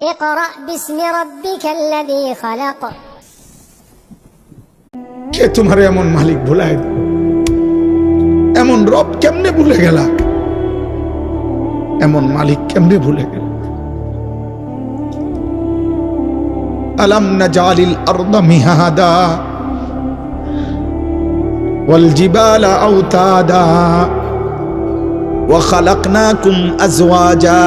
اقرأ باسم ربك الذي خلق কে তোমার এমন মালিক ভুলায় দিল? এমন রব কেমনে ভুলে গেলা এমন মালিক কেমনে ভুলে গেল আলাম নাজালিল আরদ মিহাদা والجبال أوتادا وخلقناكم أزواجا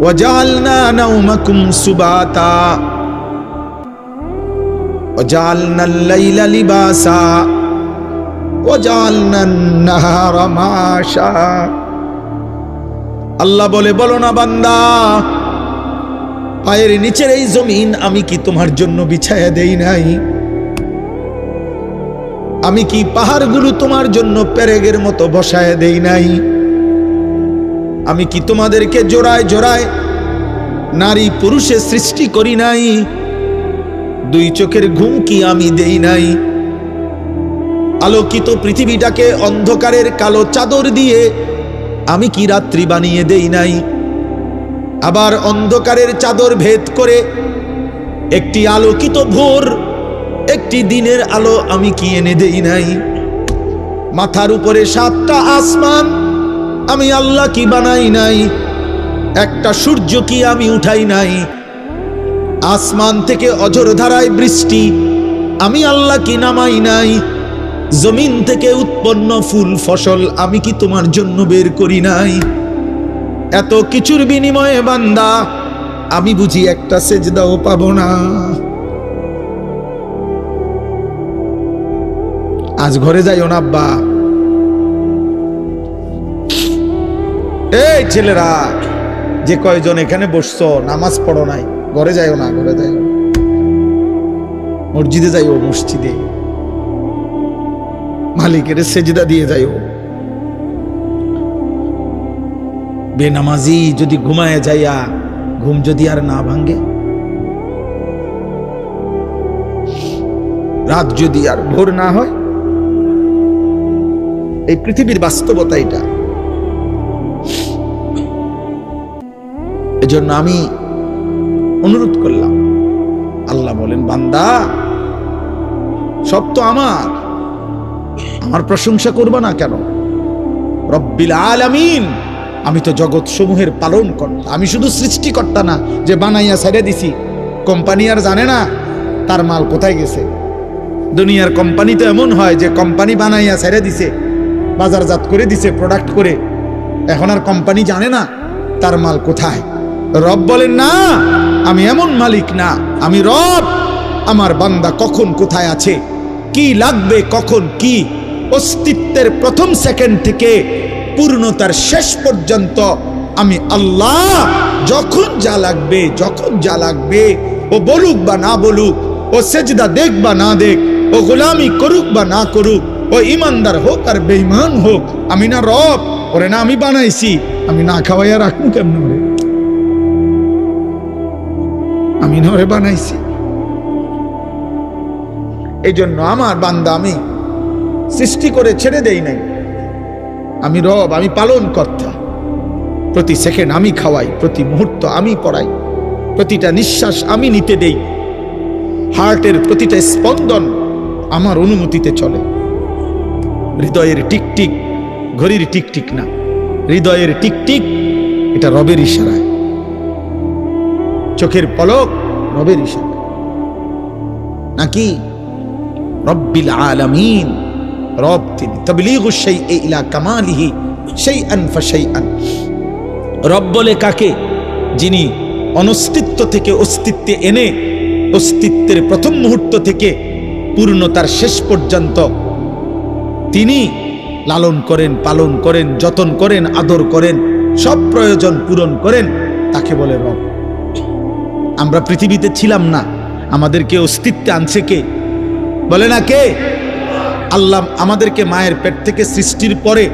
وجعلنا نومكم سباتا وجعلنا الليل لباسا وجعلنا النهار معاشا আল্লাহ বলে বলো না বান্দা পায়ের নিচের এই জমিন আমি কি তোমার জন্য বিছায়া দেই নাই আমি কি পাহাড়গুলো তোমার জন্য পেরেগের মতো বসায় দেই নাই আমি কি তোমাদেরকে জোড়ায় জোড়ায় নারী পুরুষে সৃষ্টি করি নাই? দুই চোখের ঘুম কি আমি দেই নাই। আলোকিত পৃথিবীটাকে অন্ধকারের কালো চাদর দিয়ে আমি কি রাত্রি বানিয়ে দেই নাই? আবার অন্ধকারের চাদর ভেদ করে একটি আলোকিত ভোর, একটি দিনের আলো আমি কি এনে দেই নাই? মাথার উপরে সাতটা আসমান আমি আল্লাহ কি বানাই নাই? একটা সূর্য কি আমি উঠাই নাই? আসমান থেকে অঝর ধারায় বৃষ্টি, আমি আল্লাহ কি নামাই নাই? জমিন থেকে উৎপন্ন ফুল, ফসল আমি কি তোমার জন্য বের করি নাই? এত কিছুর বিনিময়ে বান্দা, আমি বুঝি একটা সেজদাও পাবো না। আজ ঘরে যাইও না আব্বা। এই ছেলেরা, যে কয়জন এখানে বসছো, নামাজ পড়ো নাই, ঘরে যাইও না, ঘরে যাইও। মসজিদে যাইও, মসজিদে। মালিকের সেজদা দিয়ে যাইও। বেনামাজি যদি ঘুমায় যাইয়া, ঘুম যদি আর না ভাঙ্গে রাত যদি আর ভোর না হয়? এই পৃথিবীর বাস্তবতা এটা। এজন্য আমি অনুরোধ করলাম। আল্লাহ বলেন, বান্দা, সব তো আমার। আমার প্রশংসা করবা না কেন? রব্বিল আলামিন, আমি তো জগৎ সমূহের পালন কর্তা আমি শুধু সৃষ্টিকর্তা না, যে বানাইয়া ছেড়ে দিছি। কোম্পানি আর জানে না, তার মাল কোথায় গেছে। দুনিয়ার কোম্পানি তো এমন হয় যে কোম্পানি বানাইয়া ছেড়ে দিছে, বাজারজাত করে দিছে প্রোডাক্ট করে। এখন আর কোম্পানি জানে না, তার মাল কোথায়। রব বলেন, না, আমি এমন মালিক না। আমি রব। আমার বান্দা কখন কোথায় আছে? কি লাগবে কখন কি? অস্তিত্বের প্রথম সেকেন্ড থেকে পূর্ণতার শেষ পর্যন্ত আমি আল্লাহ যখন যা লাগবে, যখন যা লাগবে, ও বলুক বা না বলুক, ও সেজদা দেখ বা না দেখ, ও গোলামি করুক বা না করুক, ও ইমানদার হোক আর বেঈমান হোক, আমি না রব, ওরে না আমি বানাইছি, আমি না খাওয়াইয়া রাখব কেমন? আমি নরে বানাইছি। এই জন্য আমার বান্দা আমি সৃষ্টি করে ছেড়ে দেই নাই। আমি রব, আমি পালন কর্তা প্রতি সেকেন্ড আমি খাওয়াই, প্রতি মুহূর্ত আমি পড়াই, প্রতিটা নিঃশ্বাস আমি নিতে দেই। হার্টের প্রতিটা স্পন্দন আমার অনুমতিতে চলে। হৃদয়ের টিকটিক, ঘড়ির টিকটিক না। হৃদয়ের টিকটিক, এটা রবের ইশারায়। চোখের পলক রবের ইশারা নাকি? রব্বিল আলামিন। রব তিনি। তবলিগু সেই ইলা কামালিহি সেই আন ফাশাই আন রব বলে কাকে? যিনি অনস্তিত্ব থেকে অস্তিত্বে এনে অস্তিত্বের প্রথম মুহূর্ত থেকে পূর্ণতার শেষ পর্যন্ত তিনি লালন করেন, পালন করেন, যতন করেন, আদর করেন, সব প্রয়োজন পূরণ করেন, তাকে বলে রব। আমরা পৃথিবীতে ছিলাম না। আমাদেরকে অস্তিত্বে আনছে কে? বলে না কে? আল্লাহ আমাদেরকে মায়ের পেট থেকে সৃষ্টির পরে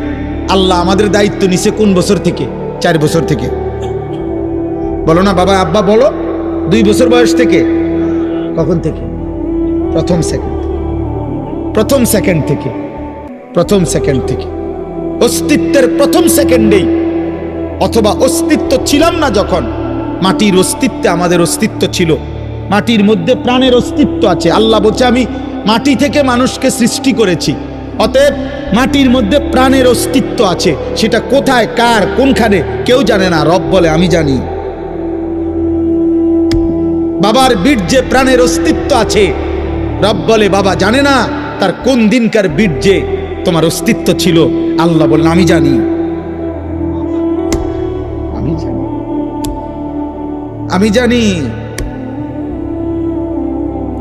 আল্লাহ আমাদের দায়িত্ব নিছে কোন বছর থেকে? চার বছর থেকে। বলো না বাবা, আব্বা, বলো। দুই বছর বয়স থেকে। কখন থেকে? প্রথম সেকেন্ড প্রথম সেকেন্ড থেকে। প্রথম সেকেন্ড থেকে। অস্তিত্বের প্রথম সেকেন্ডেই অথবা অস্তিত্ব ছিলাম না যখন মাটির অস্তিত্বে আমাদের অস্তিত্ব ছিল। মাটির মধ্যে প্রাণের অস্তিত্ব আছে। আল্লাহ বলছে, আমি মাটি থেকে মানুষকে সৃষ্টি করেছি। অতএব মাটির মধ্যে প্রাণের অস্তিত্ব আছে। সেটা কোথায়, কার, কোনখানে, কেউ জানে না। রব বলে, আমি জানি। বাবার বীর্যে প্রাণের অস্তিত্ব আছে। রব বলে, বাবা জানে না তার কোন দিনকার বীর্যে তোমার অস্তিত্ব ছিল? আল্লাহ বললেন, আমি জানি। আমি জানি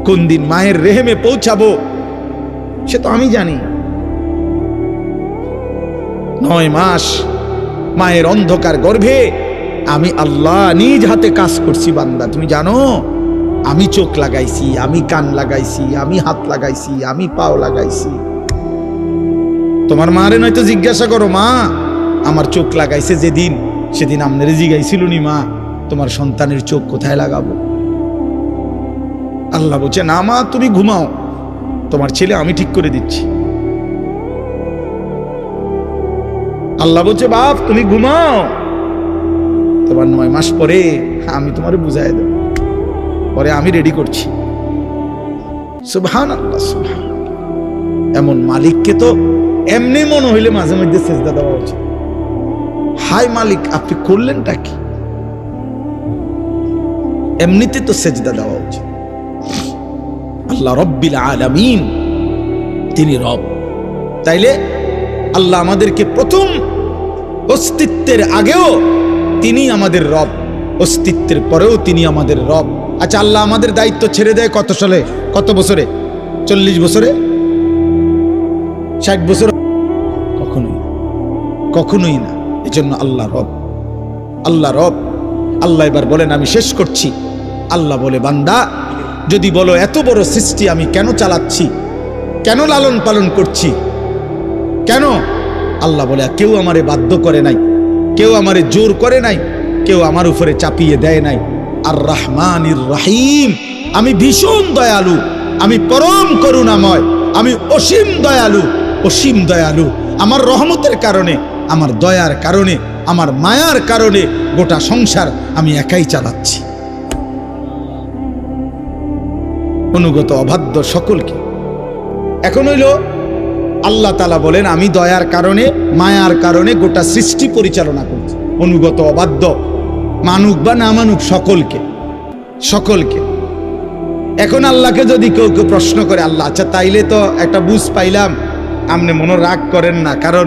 কোন দিন মায়ের রেহেমে পৌঁছাবো, সে তো আমি জানি। নয় মাস মায়ের অন্ধকার গর্ভে আমি আল্লাহ নিজ হাতে কাজ করছি বান্দা, তুমি জানো? আমি চোখ লাগাইছি, আমি কান লাগাইছি, আমি হাত লাগাইছি, আমি পাও লাগাইছি। তোমার মারে নয়তো জিজ্ঞাসা করো, মা, আমার চোখ লাগাইছে যেদিন, সেদিন আমনেরে জিগাইছিল নি মা। তোমার সন্তানের চোখ কোথায় লাগাবো? আল্লাহ বলছে, না মা, তুমি ঘুমাও। তোমার ছেলে আমি ঠিক করে দিচ্ছি। আল্লাহ বলছে, বাপ, তুমি ঘুমাও। তোমার নয় মাস পরে আমি তোমারে বুঝাই দেব। পরে আমি রেডি করছি। সুবহান আল্লাহ সুবহান এমন মালিককে তো এমনি মনে হইলে মাঝে মধ্যে সেজদা দেওয়া উচিত। হাই মালিক, আপনি করলেনটা কি? এমনিতে তো সেজদা দেওয়া উচিত। আল্লাহ রব্বিল আলামিন তিনি রব। তাইলে আল্লাহ আমাদেরকে প্রথম অস্তিত্বের আগেও তিনি আমাদের রব, অস্তিত্বের পরেও তিনি আমাদের রব। আচ্ছা আল্লাহ আমাদের দায়িত্ব ছেড়ে দেয় কত সালে? কত বছরে? চল্লিশ বছরে? ষাট বছর? কখনোই কখনোই না। এজন্য আল্লাহ রব। আল্লাহ রব। আল্লাহ এবার বলেন, আমি শেষ করছি। আল্লাহ বলে, বান্দা, যদি বলো, এত বড় সৃষ্টি আমি কেন চালাচ্ছি? কেন লালন পালন করছি? কেন? আল্লাহ বলে কেউ আমারে বাধ্য করে নাই, কেউ আমারে জোর করে নাই, কেউ আমার উপরে চাপিয়ে দেয় নাই। আর রহমানির রাহিম, আমি ভীষণ দয়ালু, আমি পরম করুণাময়, আমি অসীম দয়ালু অসীম দয়ালু। আমার রহমতের কারণে, আমার দয়ার কারণে, আমার মায়ার কারণে গোটা সংসার আমি একাই চালাচ্ছি। অনুগত অবাধ্য সকলকে। এখন হইল, আল্লাহ তালা বলেন, আমি দয়ার কারণে, মায়ার কারণে গোটা সৃষ্টি পরিচালনা করছি। অনুগত, অবাধ্য, মানুক বা না মানুক সকলকে সকলকে। এখন আল্লাহকে যদি কেউ কেউ প্রশ্ন করে, আল্লাহ আচ্ছা তাইলে তো একটা বুঝ পাইলাম, আপনি মনে রাগ করেন না, কারণ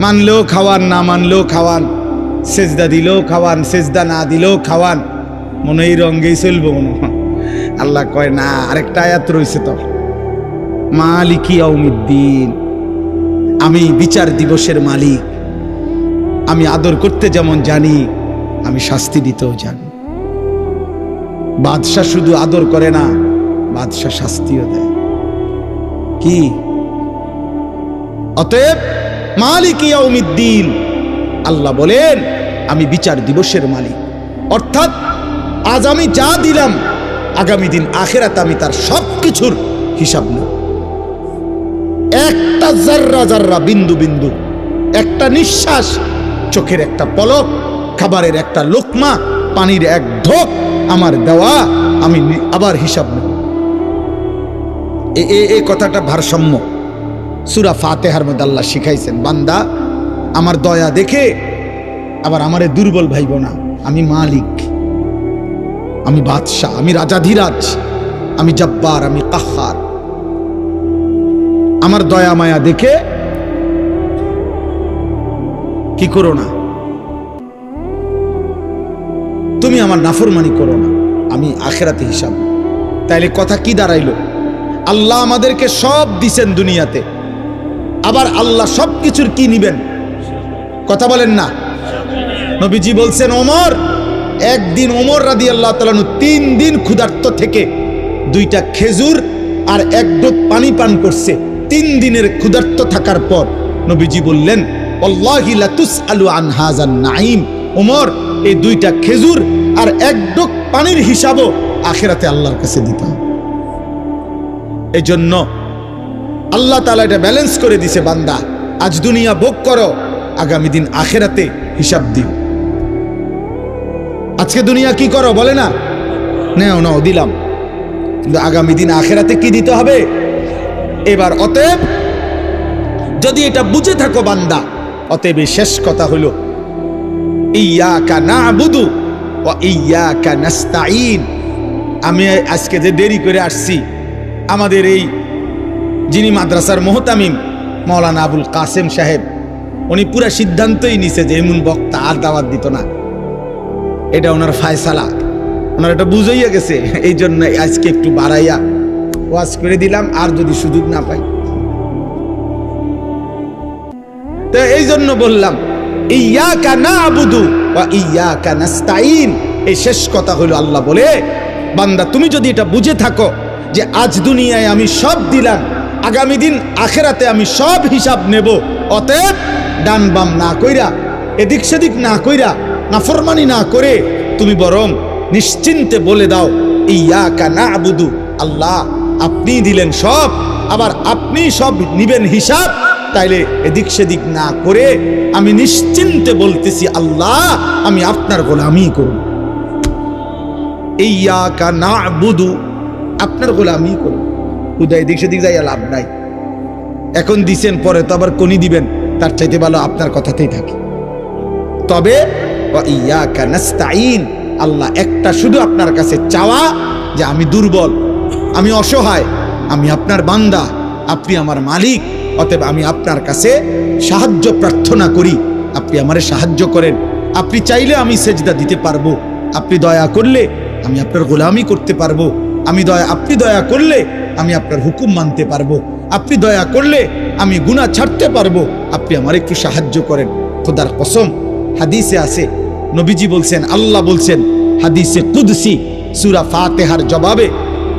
মানলেও খাওয়ান, না মানলেও খাওয়ান, সেজদা দিলেও খাওয়ান, সেজদা না দিলেও খাওয়ান মনে এই রঙ্গেই চলবো মনে হয়। আল্লাহ কয়, না, আরেকটা আয়াত রয়েছে তো মালিকি অমিদ্দিন আমি বিচার দিবসের মালিক। আমি আদর করতে যেমন জানি, আমি শাস্তি দিতেও জানি। বাদশাহ শুধু আদর করে না, বাদশাহ শাস্তিও দেয়। কি? অতএব মালিক ইয়াউমিদ্দিন। আল্লাহ বলেন, আমি বিচার দিবসের মালিক। অর্থাৎ আজ আমি যা দিলাম আগামী দিন আখেরাতে আমি তার সব কিছুর হিসাব নেব। একটা জাররা জাররা বিন্দু বিন্দু, একটা নিঃশ্বাস, চোখের একটা পলক, খাবারের একটা লোকমা, পানির এক ঢোক, আমার দেওয়া, আমি আবার হিসাব নেব। এ- কথাটা ভারসাম্য। সুরা ফাতেহার মধ্যে আল্লাহ শিখাইছেন, বান্দা, আমার দয়া দেখে, আবার আমারে দুর্বল ভাইব না, আমি মালিক। আমি বাদশাহ, আমি রাজাধিরাজ আমি জব্বার, আমি কাহার আমার দয়া মায়া দেখে কি করো না? তুমি আমার নাফরমানি করো না, আমি আখেরাতে হিসাব। তাইলে কথা কি দাঁড়াইলো? আল্লাহ আমাদেরকে সব দিছেন দুনিয়াতে। আবার আল্লাহ সব কিছুর কি নিবেন? কথা বলেন না। নবীজি বলছেন, ওমর একদিন ওমর রাদি আল্লাহ তালানু তিন দিন ক্ষুধার্ত থেকে দুইটা খেজুর আর এক ডোক পানি পান করছে। তিন দিনের ক্ষুধার্ত থাকার পর নবীজি বললেন নাইম ওমর, এই দুইটা খেজুর আর এক ডোক পানির হিসাবও আখেরাতে আল্লাহর কাছে দিতে হবে। এই জন্য আল্লাহ তালা এটা ব্যালেন্স করে দিছে বান্দা। আজ দুনিয়া ভোগ করো, আগামী দিন আখেরাতে হিসাব দিও। আজকে দুনিয়া কি করো, বলে না? নেও, নাও, দিলাম। কিন্তু আগামী দিন আখেরাতে কি দিতে হবে? এবার অতএব, যদি এটা বুঝে থাকো বান্দা, অতএব শেষ কথা হলো, ইয়াকা নাস্তাইন আমি আজকে যে দেরি করে আসছি, আমাদের এই যিনি মাদ্রাসার মোহতামিম, মৌলানা আবুল কাসেম সাহেব, উনি পুরা সিদ্ধান্তই নিছে যে এমন বক্তা আর দাওয়াত দিত না। এটা ওনার ফায়সালা। ওনার এটা বুঝাইয়া গেছে। এই জন্য আজকে একটু বাড়াইয়া ওয়াজ করে দিলাম, আর যদি সুযোগ না পাই। তো এই জন্য বললাম, ইয়াকা না আবুদু বা ইয়াকা নাস্তাইন এই শেষ কথা হলো আল্লাহ বলে, বান্দা, তুমি যদি এটা বুঝে থাকো যে আজ দুনিয়ায় আমি সব দিলাম, আগামী দিন আখেরাতে আমি সব হিসাব নেব, অতএব ডান বাম না কইরা, এদিক সেদিক না কইরা নাফরমানি না করে তুমি বরং নিশ্চিন্তে বলে দাও, ইয়াকা না আবুদু আল্লাহ আপনি দিলেন সব, আবার আপনি সব নিবেন হিসাব। তাইলে এদিক সেদিক না করে আমি নিশ্চিন্তে বলতেছি, আল্লাহ, আমি আপনার গোলামি করব। ইয়াকা না বুধু আপনার গোলামি করব। হুদা এদিক সেদিক যাইয়া লাভ নাই। এখন দিছেন, পরে তো আবার কোনি দিবেন, তার চাইতে ভালো আপনার কথাতেই থাকে। তবে আল্লাহ একটা শুধু আপনার কাছে চাওয়া যে আমি দুর্বল, আমি অসহায়, আমি আপনার বান্দা, আপনি আমার মালিক, অতএব আমি আপনার কাছে সাহায্য প্রার্থনা করি, আপনি আমারে সাহায্য করেন। আপনি চাইলে আমি সেজদা দিতে পারব, আপনি দয়া করলে আমি আপনার গোলামি করতে পারব, আমি দয়া, আপনি দয়া করলে আমি আপনার হুকুম মানতে পারব, আপনি দয়া করলে আমি গুণা ছাড়তে পারব, আপনি আমার একটু সাহায্য করেন। খোদার কসম, হাদিসে আছে নবীজি বলছেন, আল্লাহ বলছেন, হাদিসে কুদসি, সুরা ফাতেহার জবাবে,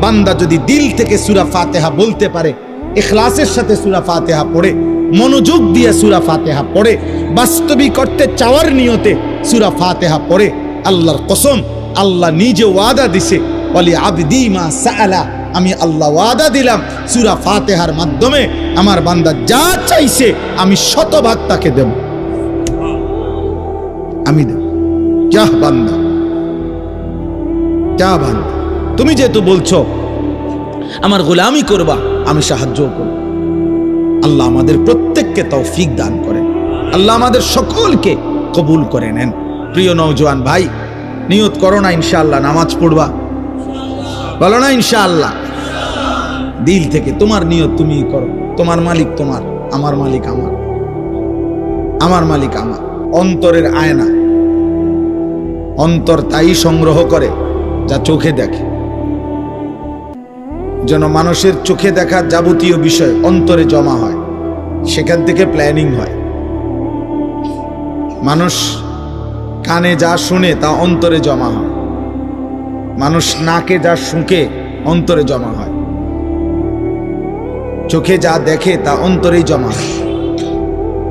বান্দা যদি দিল থেকে সুরা ফাতেহা বলতে পারে এখলাসের সাথে সুরা ফাতেহা পড়ে, মনোযোগ দিয়ে সুরা ফাতেহা পড়ে বাস্তবিক করতে চাওয়ার নিয়তে সুরা ফাতেহা পড়ে, আল্লাহর কসম, আল্লাহ নিজে ওয়াদা দিছে বলি আবদি মা সাআলা, আমি আল্লাহ ওয়াদা দিলাম সুরা ফাতেহার মাধ্যমে, আমার বান্দা যা চাইছে, আমি শতভাগ তাকে দেব। আমি দেব। যাহ বান্দা? যা বান্দা? তুমি যেহেতু বলছো, আমার গোলামি করবা, আমি সাহায্য করব। আল্লাহ আমাদের প্রত্যেককে তৌফিক দান করেন। আল্লাহ আমাদের সকলকে কবুল করে নেন। প্রিয় নৌজওয়ান ভাই, নিয়ত করো না ইনশাআল্লাহ, নামাজ পড়বা। বলো না ইনশাআল্লাহ, দিল থেকে তোমার নিয়ত তুমি করো। তোমার মালিক তোমার, আমার মালিক আমার। আমার মালিক আমার। অন্তরের আয়না অন্তর তাই সংগ্রহ করে, যা চোখে দেখে। যেন মানুষের চোখে দেখা যাবতীয় বিষয় অন্তরে জমা হয়, সেখান থেকে প্ল্যানিং হয়। মানুষ কানে যা শুনে তা অন্তরে জমা হয়। মানুষ নাকে যা শুকে অন্তরে জমা হয়। চোখে যা দেখে তা অন্তরেই জমা হয়।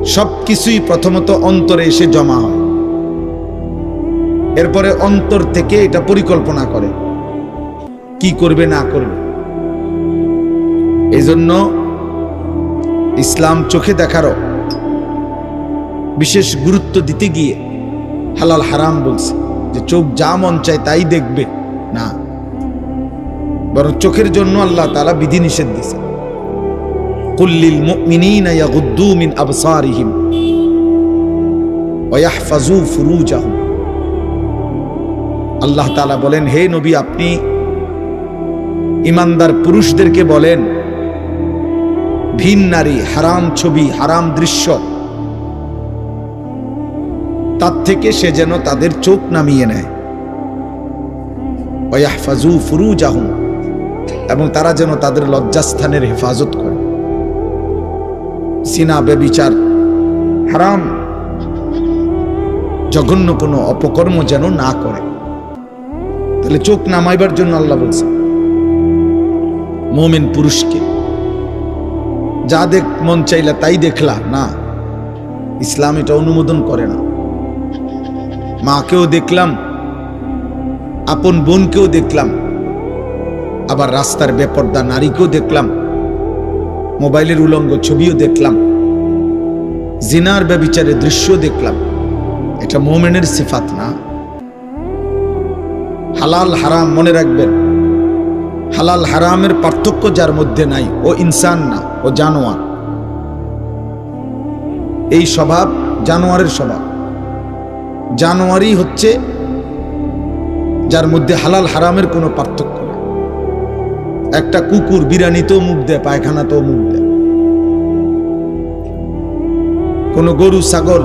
সব কিছুই প্রথমত অন্তরে এসে জমা হয়। এরপরে অন্তর থেকে এটা পরিকল্পনা করে। কি করবে, না করবে। এই জন্য ইসলাম চোখে দেখারও বিশেষ গুরুত্ব দিতে গিয়ে হালাল হারাম বলছে যে চোখ যা মন চায় তাই দেখবে, না। বরং চোখের জন্য আল্লাহ তালা বিধি নিষেধ দিছে কুল্লিল মুমিনিনা ইয়াগুদ্দু মিন আবসারিহিম ওয়া ইয়াহফাজু ফুরুজাহুম। আল্লাহ তালা বলেন, হে নবী, আপনি ইমানদার পুরুষদেরকে বলেন, ভিন নারী, হারাম ছবি, হারাম দৃশ্য, তার থেকে সে যেন তাদের চোখ নামিয়ে নেয়। ওয়াহফাজু ফুরুজাহুম, এবং তারা যেন তাদের লজ্জাস্থানের হেফাজত করে। সিনা বেবিচার হারাম, জঘন্য কোনো অপকর্ম যেন না করে। তাহলে চোখ নামাইবার জন্য আল্লাহ বলছে, মোমেন পুরুষকে, যা দেখ মন চাইলা তাই দেখলা। না, ইসলাম এটা অনুমোদন করে না। মাকেও দেখলাম, আপন বোনকেও দেখলাম, আবার রাস্তার বেপর্দা নারীকেও দেখলাম, মোবাইলের উলঙ্গ ছবিও দেখলাম, জিনার ব্যবিচারের দৃশ্য দেখলাম। এটা মোমেনের সিফাত না। হালাল হারাম মনে রাখবেন। হালাল হারামের পার্থক্য যার মধ্যে নাই, ও ইনসান না, ও জানোয়ার। এই স্বভাব জানোয়ারের স্বভাব। জানোয়ারই হচ্ছে যার মধ্যে হালাল হারামের কোনো পার্থক্য নেই। একটা কুকুর বিরানিতেও মুখ দেয় পায়খানাতেও মুখ দেয়। কোনো গরু, ছাগল,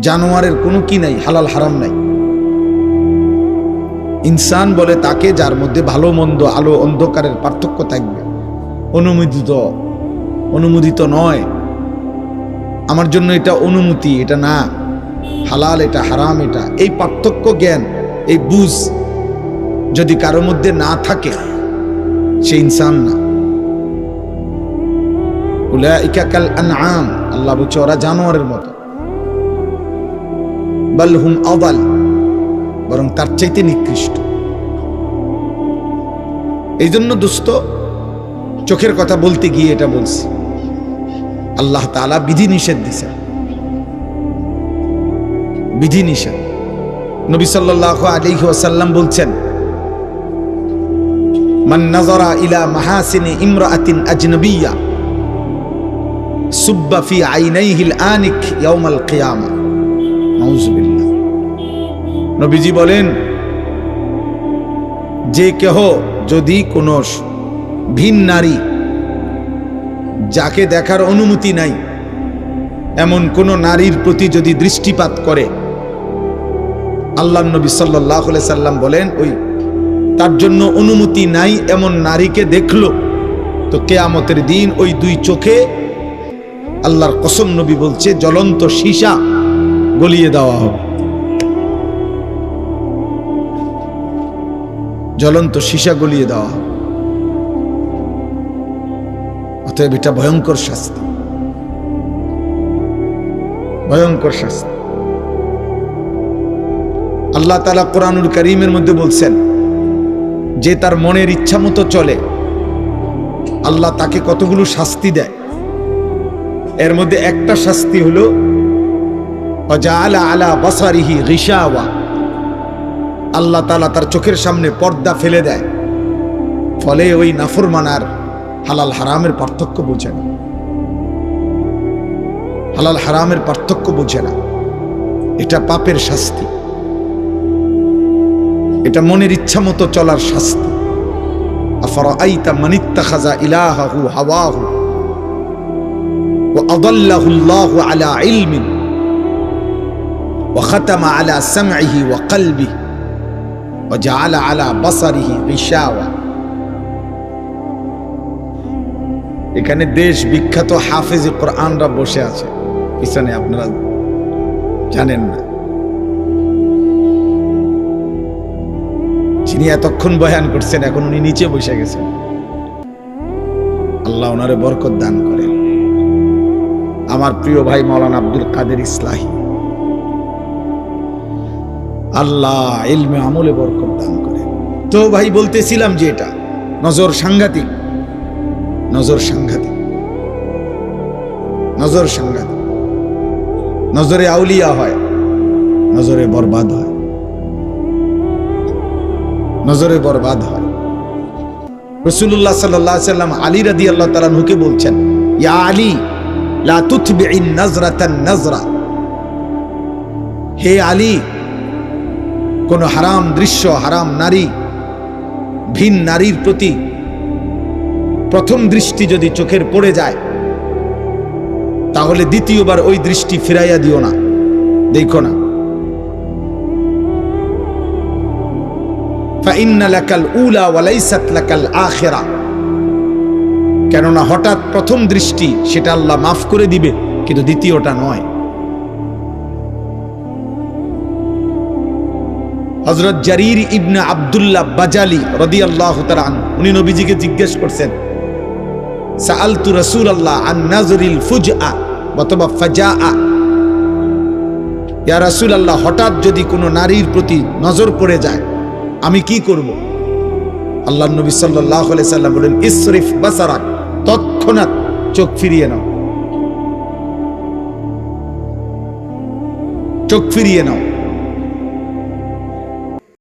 জানোয়ারের কোনো কি নাই, হালাল হারাম নাই। ইনসান বলে তাকে যার মধ্যে ভালো মন্দ আলো অন্ধকারের পার্থক্য থাকবে। অনুমোদিত অনুমোদিত নয়। আমার জন্য এটা অনুমতি, এটা না। হালাল, এটা হারাম, এটা। এই পার্থক্য জ্ঞান, এই বুঝ যদি কারোর মধ্যে না থাকে, সে ইনসান না। আল্লাহ বলছে, ওরা জানোয়ারের মতো। বাল হুম আদাল। বরং তার চাইতে নিকৃষ্ট। এই জন্য দোস্ত চোখের কথা বলতে গিয়ে এটা বলছি। আল্লাহ তাআলা বিধি নিষেধ দিছে বিধি নিষেধ নবী সাল্লাল্লাহু আলাইহি ওয়াসাল্লাম বলছেন, মান ইলা মাহাসিনি নবীজি বলেন, যে কেহ যদি কোনো ভিন নারী যাকে দেখার অনুমতি নাই, এমন কোন নারীর প্রতি যদি দৃষ্টিপাত করে, আল্লাহ নবী সাল্লাহ সাল্লাম বলেন, ওই তার জন্য অনুমতি নাই এমন নারীকে দেখল, তো কেয়ামতের দিন ওই দুই চোখে আল্লাহর কসম নবী বলছে, জ্বলন্ত সীসা গলিয়ে দেওয়া হবে। জ্বলন্ত সীসা গলিয়ে দেওয়া। অতএব এটা ভয়ঙ্কর শাস্তি। ভয়ঙ্কর শাস্তি। আল্লাহ তালা কোরআনুল করিমের মধ্যে বলছেন, যে তার মনের ইচ্ছা মতো চলে, আল্লাহ তাকে কতগুলো শাস্তি দেয়। এর মধ্যে একটা শাস্তি হলো আলা আলা বাসারিহি রিসাওয়া আল্লাহ তালা তার চোখের সামনে পর্দা ফেলে দেয়। ফলে ওই নাফর মানার হালাল হারামের পার্থক্য বোঝে না। হালাল হারামের পার্থক্য বোঝে না। এটা পাপের শাস্তি। এটা মনের ইচ্ছা মতো চলার শাস্তি। আলা আলা সামঈহি ওয়া কলবিহি। এখানে দেশ বিখ্যাত হাফিজ কোরআনরা বসে আছে। পিছনে আপনারা জানেন না। যিনি এতক্ষণ বয়ান করছেন, এখন উনি নিচে বসে গেছেন। আল্লাহ ওনারে বরকত দান করেন। আমার প্রিয় ভাই মৌলানা আব্দুল কাদের ইসলাহী। আল্লাহ ইলমে আমলে বরকত দান করে। তো ভাই, বলতেছিলাম যে এটা, নজর সাংঘাতিক। নজর সাংঘাতিক। নজর সাংঘাতিক। নজরে আউলিয়া হয়, নজরে বরবাদ হয়। নজরে বরবাদ হয়। রসুল্লাহ সাল্লাহ সাল্লাম আলী রাদি আল্লাহ তালাহুকে বলছেন, ইয়া আলী, লা তুতবিইন নাজরাতান নাজরা। হে আলী কোনো হারাম দৃশ্য, হারাম নারী, ভিন নারীর প্রতি প্রথম দৃষ্টি যদি চোখের পড়ে যায়, তাহলে দ্বিতীয়বার ওই দৃষ্টি ফিরাইয়া দিও না, দেখো না। কেননা হঠাৎ প্রথম দৃষ্টি, সেটা আল্লাহ মাফ করে দিবে, কিন্তু দ্বিতীয়টা নয়। হজরত জারির ইবনা আবদুল্লাহ বাজালি রদি আল্লাহ উনি নবীজিকে জিজ্ঞেস করছেন, সাআলতু রাসূল আল্লাহ আন ফুজআ অথবা ফাজা ইয়া রাসূল আল্লাহ হঠাৎ যদি কোনো নারীর প্রতি নজর পড়ে যায়, আমি কি করব? আল্লাহ নবী সাল্লাহ সাল্লাম বলেন, ইসরিফ বাসারাক, তৎক্ষণাৎ চোখ ফিরিয়ে নাও। চোখ ফিরিয়ে নাও।